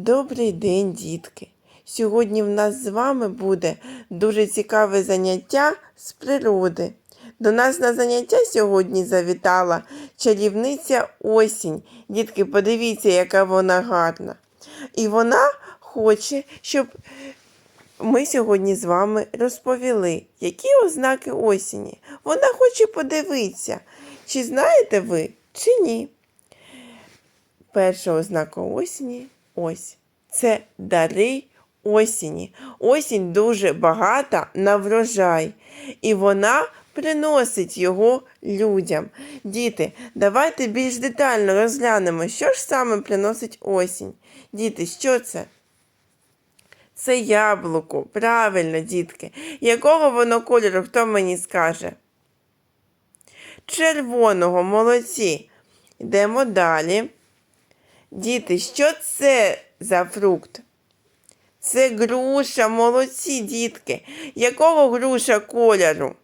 Добрий день, дітки! Сьогодні в нас з вами буде дуже цікаве заняття з природи. До нас на заняття сьогодні завітала чарівниця осінь. Дітки, подивіться, яка вона гарна. І вона хоче, щоб ми сьогодні з вами розповіли, які ознаки осені. Вона хоче подивитися, чи знаєте ви, чи ні. Перша ознака осені ось. Це дари осені. Осінь дуже багата на врожай, і вона приносить його людям. Діти, давайте більш детально розглянемо, що ж саме приносить осінь. Діти, що це? Це яблуко, правильно, дітки. Якого воно кольору, хто мені скаже? Червоного, молодці. Йдемо далі. Діти, що це за фрукт? Це груша, молодці, дітки. Якого груша кольору?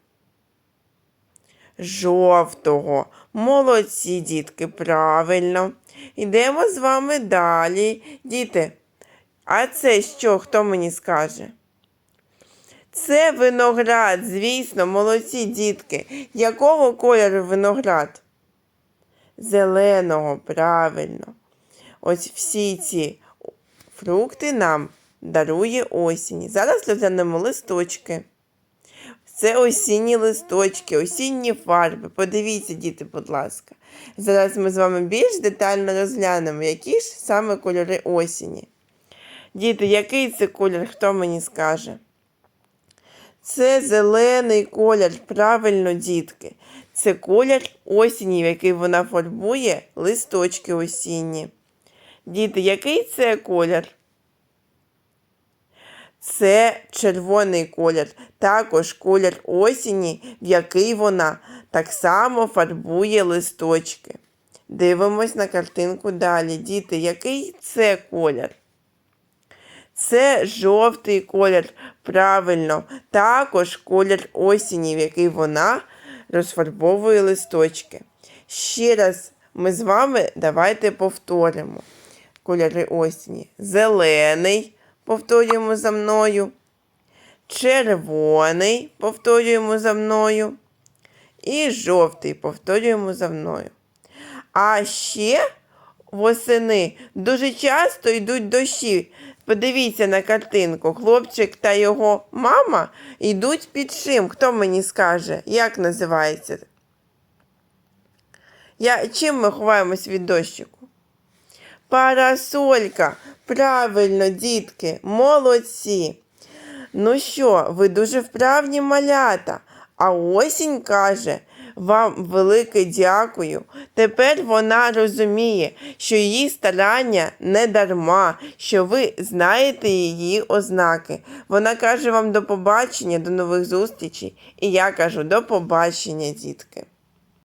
Жовтого. Молодці, дітки, правильно. Йдемо з вами далі. Діти, а це що, хто мені скаже? Це виноград, звісно, молодці дітки. Якого кольору виноград? Зеленого, правильно. Ось всі ці фрукти нам дарує осінь. Зараз розглянемо листочки. Це осінні листочки, осінні фарби. Подивіться, діти, будь ласка. Зараз ми з вами більш детально розглянемо, які ж саме кольори осені. Діти, який це колір, хто мені скаже? Це зелений колір, правильно, дітки. Це колір осені, в який вона фарбує листочки осінні. Діти, який це колір? Це червоний колір, також колір осені, в який вона так само фарбує листочки. Дивимось на картинку далі. Діти, який це колір? Це жовтий колір, правильно, також колір осені, в який вона розфарбовує листочки. Ще раз ми з вами давайте повторимо кольори осені. Зелений, повторюємо за мною. Червоний, повторюємо за мною. І жовтий, повторюємо за мною. А ще восени дуже часто йдуть дощі. Подивіться на картинку. Хлопчик та його мама йдуть під чим. Хто мені скаже, як називається? Я, Чим ми ховаємось від дощику? Парасолька. Правильно, дітки, молодці. Ну що, ви дуже вправні малята. А осінь каже вам велике дякую. Тепер вона розуміє, що її старання не дарма, що ви знаєте її ознаки. Вона каже вам до побачення, до нових зустрічей. І я кажу до побачення, дітки.